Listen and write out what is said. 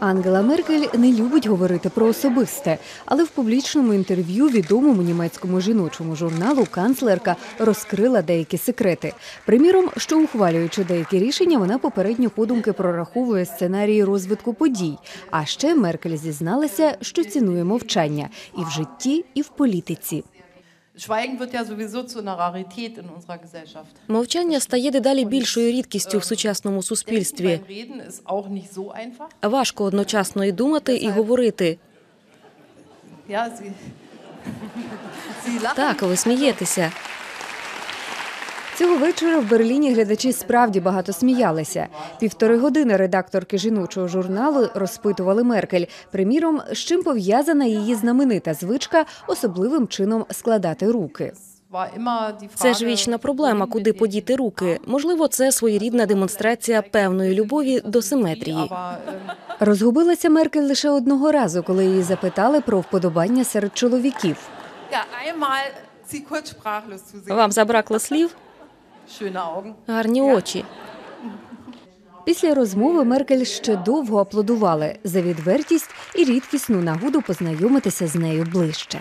Ангела Меркель не любить говорити про особисте, але в публічному інтерв'ю відомому німецькому жіночому журналу канцлерка розкрила деякі секрети. Приміром, що ухвалюючи деякі рішення, вона попередньо подумки прораховує сценарії розвитку подій. А ще Меркель зізналася, що цінує мовчання і в житті, і в політиці. Мовчання стає дедалі більшою рідкістю в сучасному суспільстві. Важко одночасно і думати, і говорити. Так, ви смієтеся. Цього вечора в Берліні глядачі справді багато сміялися. Півтори години редакторки жіночого журналу розпитували Меркель. Приміром, з чим пов'язана її знаменита звичка особливим чином складати руки. Це ж вічна проблема, куди подіти руки. Можливо, це своєрідна демонстрація певної любові до симетрії. Розгубилася Меркель лише одного разу, коли її запитали про вподобання серед чоловіків. Вам забракло слів? Гарні очі. Після розмови Меркель ще довго аплодували за відвертість і рідкісну нагоду познайомитися з нею ближче.